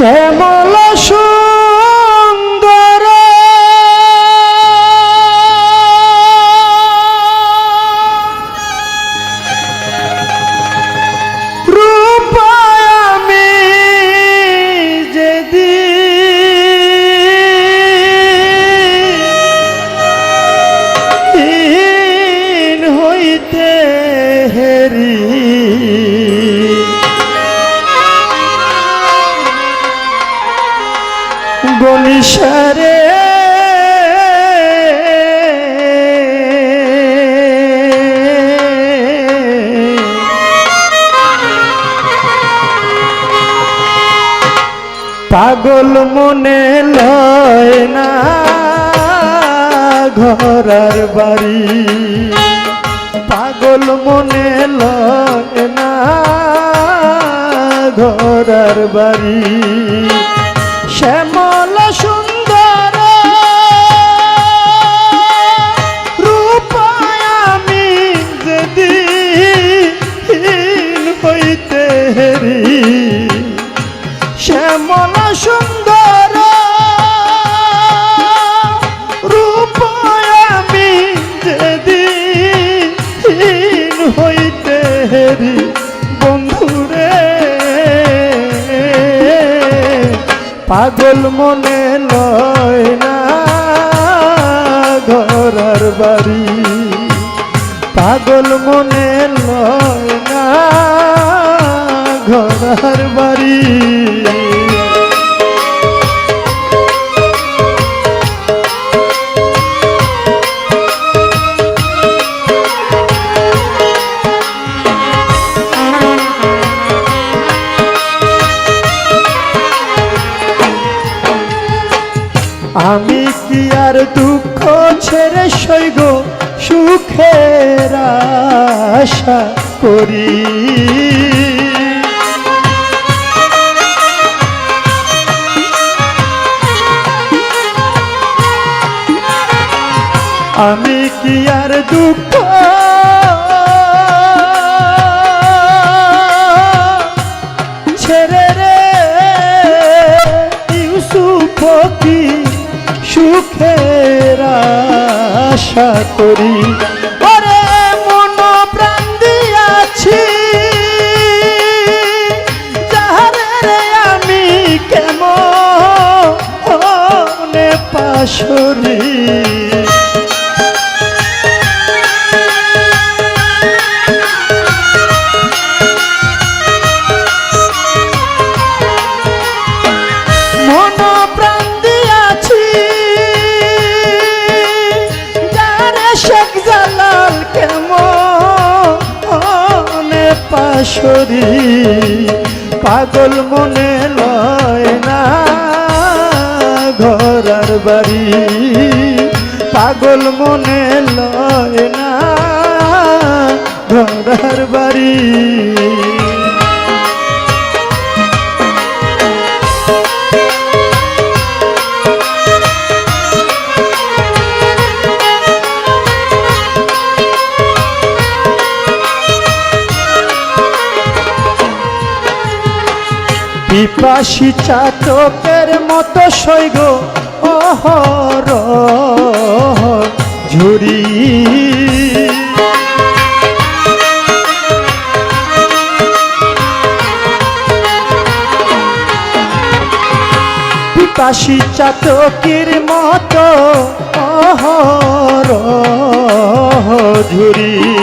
শ্যামল সুন্দর পাগল মনে লয় না ঘরার বাড়ি। পাগল মনে লয় না ঘরার বাড়ি। শ্যামল হেরি বন্ধুরে। পাগল মনে লয় না ঘরার বাড়ি। পাগল মনে লয় না ঘরার বাড়ি। আমি কি আর দুঃখ ছেড়ে সৈব সুখের আশা করি। আমি কি আর দুঃখ আশা করি শেখ জালাল কেমন পাশরি? পাগল মনে লয় না ঘরার বাড়ি। পাগল মনে লয় না ঘরার বাড়ি। পিপাসী চাতকের মতো সৈগ অহর ঝুরি। পিপাসী চাতকের মতো অহর ঝুরি।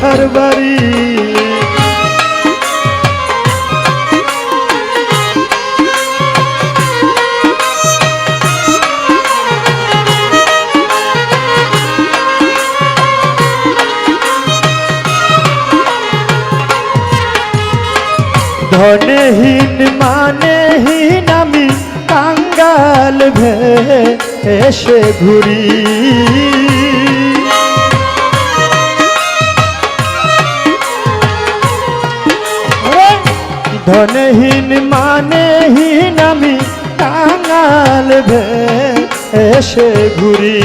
তাহার বাড়ি। ধনহীন মানহীন আমি কাঙ্গাল ভে এসে ঘুরি। ধনহীন মানেহীন আমি কাঙ্গাল ভে এসে ঘুরি।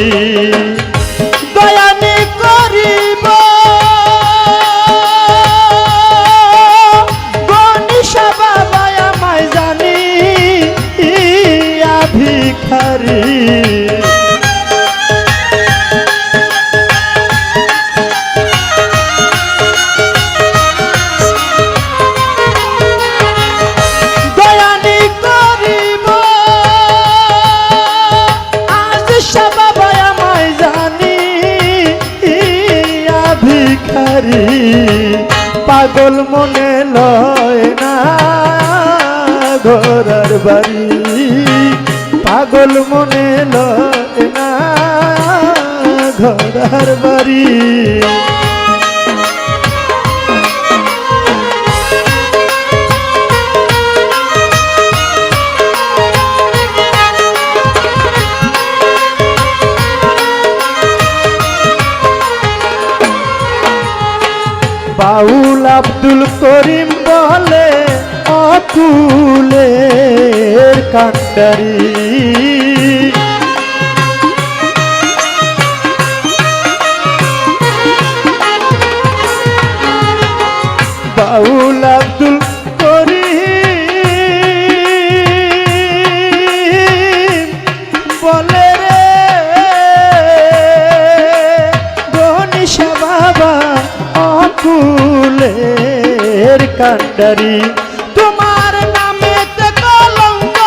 পাগল মনে লয় না। ঘোরার বাড়ি পাগল মনে লয় না। ঘোরার বাড়ি বাউল আব্দুল করিম বলে অতুলের কান্ডারি বাউল আব্দুল কান্ডারি তোমার নামে কলঙ্ক।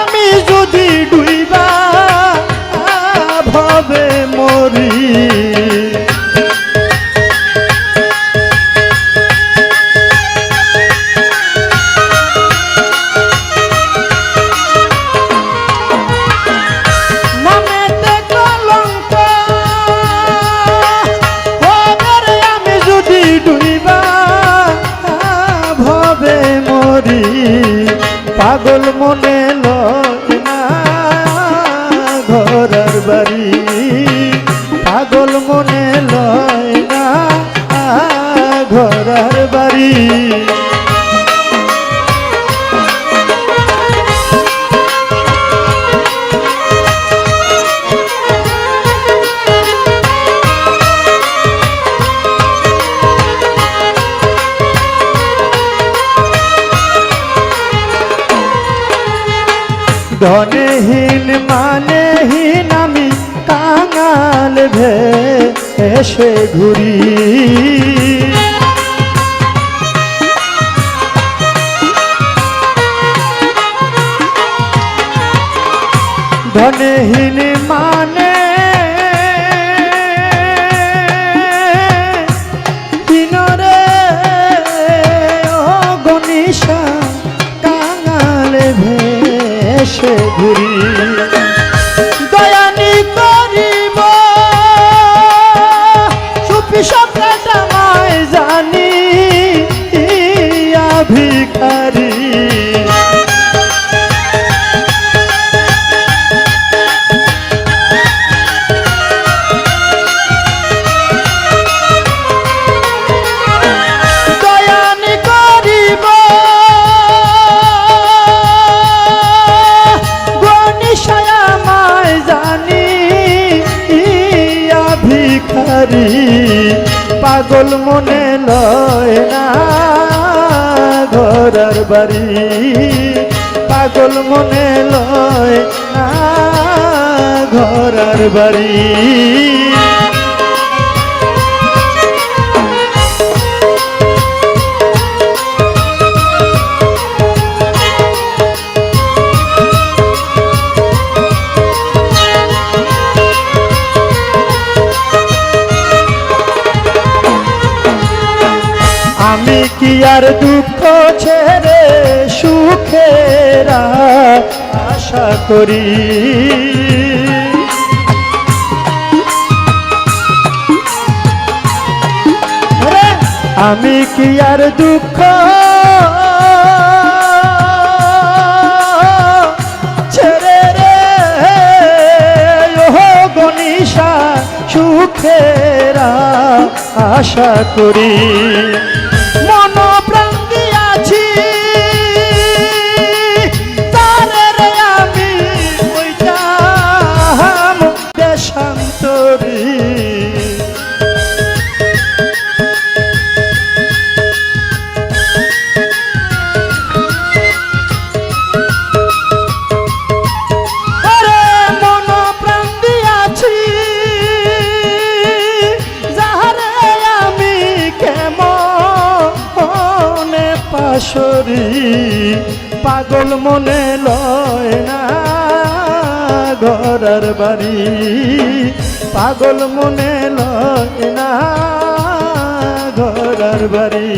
আমি যদি ডুইবা ভবে মরি। মরি পাগল মনে লয়। ধনহীন মানেহীন আমি কাঙাল ভে এসে ঘুরি। ঘুরি। দয়ানি পাগল মনে লয় না। ঘরার বাড়ি পাগল মনে লয় না। ঘরার বাড়ি আমি কি আর দুঃখ ছেড়ে সুখেরা আশা করি? আমি কি আর দুঃখ ছেড়ে ওহো গনিশা সুখেরা আশা করি। পাশরি পাগল মনে লয় না ঘরার বাড়ি। পাগল মনে লয় না ঘরার বাড়ি।